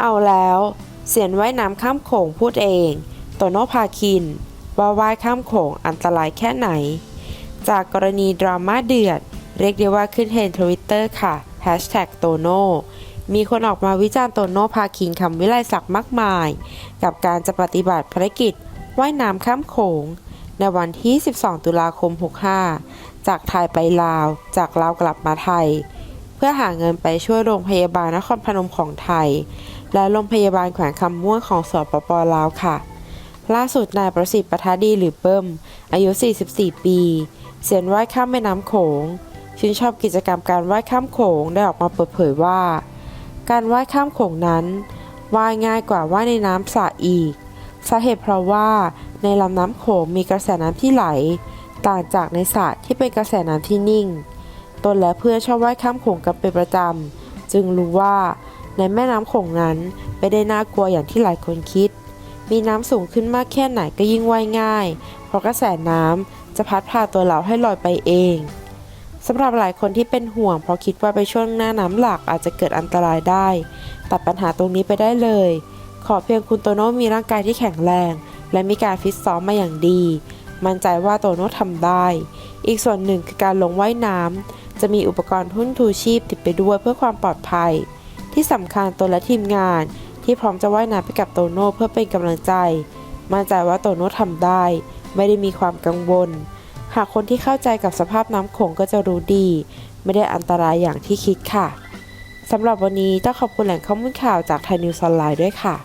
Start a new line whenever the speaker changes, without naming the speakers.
เอาแล้ว เสียนว่ายน้ำข้ามโขงพูดเอง โตโนภาคิน ว่าว่ายข้ามโขงอันตรายแค่ไหน จากกรณีดราม่าเดือด เรียกได้ว่าขึ้นเทรนทวิตเตอร์ค่ะ Hashtag โตโนมีคนออกมาวิจารณ์โตโนภาคินคำวิไลศักดิ์มากมาย กับการจะปฏิบัติภารกิจว่ายน้ำข้ามโขง ในวันที่ 12 ตุลาคม 65 จากไทยไปลาว จากลาวกลับมาไทย พื่อหาเงินไปช่วยโรงพยาบาลนครพนมของไทย และโรงพยาบาลแขวงคำม่วนของสปปลาวค่ะ ล่าสุดนายประสิทธิ์ปทาดีหรือเบิ้ม อายุ 44 ปี เสียนว่ายข้ามแม่น้ำโขง ชื่นชอบกิจกรรมการว่ายข้ามโขงได้ออกมาเปิดเผยว่า การว่ายข้ามโขงนั้นว่ายง่ายกว่าว่ายในน้ำสระอีก สาเหตุเพราะว่าในลำน้ำโขงมีกระแสน้ำที่ไหล ต่างจากในสระที่เป็นกระแสน้ำที่นิ่ง ตนและเพื่อนชอบว่ายข้ามโขงกันเป็นประจำ จึงรู้ว่าในแม่น้ำโขงนั้นไม่ได้น่ากลัวอย่างที่หลายคนคิด มีน้ำสูงขึ้นมากแค่ไหนก็ยิ่งว่ายง่าย เพราะกระแสน้ำจะพัดพาตัวเราให้ลอยไปเองสำหรับหลายคนที่เป็นห่วง เพราะคิดว่าไปช่วงหน้าน้ำหลักอาจจะเกิดอันตรายได้ ตัดปัญหาตรงนี้ไปได้เลย ขอเพียงคุณโตโน่มีร่างกายที่แข็งแรง และมีการฟิตซ้อมมาอย่างดี มั่นใจว่าโตโน่ทำได้ อีกส่วนหนึ่งคือการลงว่ายน้ำ จะมีอุปกรณ์ทุ่นทูชีพติดไปด้วยเพื่อความปลอดภัย ที่สำคัญตนและทีมงาน ที่พร้อมจะว่ายน้ำไปกับโตโน่เพื่อเป็นกำลังใจ มั่นใจว่าโตโน่ทำได้ ไม่ได้มีความกังวล หากคนที่เข้าใจกับสภาพน้ำโขงก็จะรู้ดี ไม่ได้อันตรายอย่างที่คิดค่ะสำหรับวันนี้ต้องขอบคุณแหล่งข้อมูลข่าวจากไทยนิวส์ออนไลน์ด้วยค่ะ